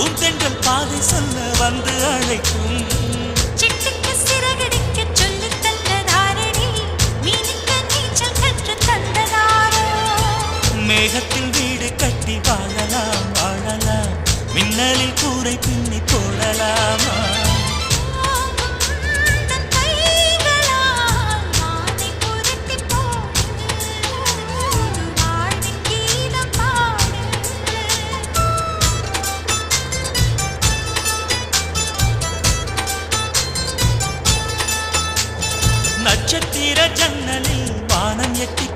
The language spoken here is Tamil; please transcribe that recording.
உன் சென்றல் பாதை சொல்ல வந்து அழைக்கும். மேகத்தில் வீடு கட்டி வாழலாம் வாழலாம். மின்னலில் கூரை பின்னி போடலாம். நட்சத்திர ஜன்னலில் வானம் எட்டி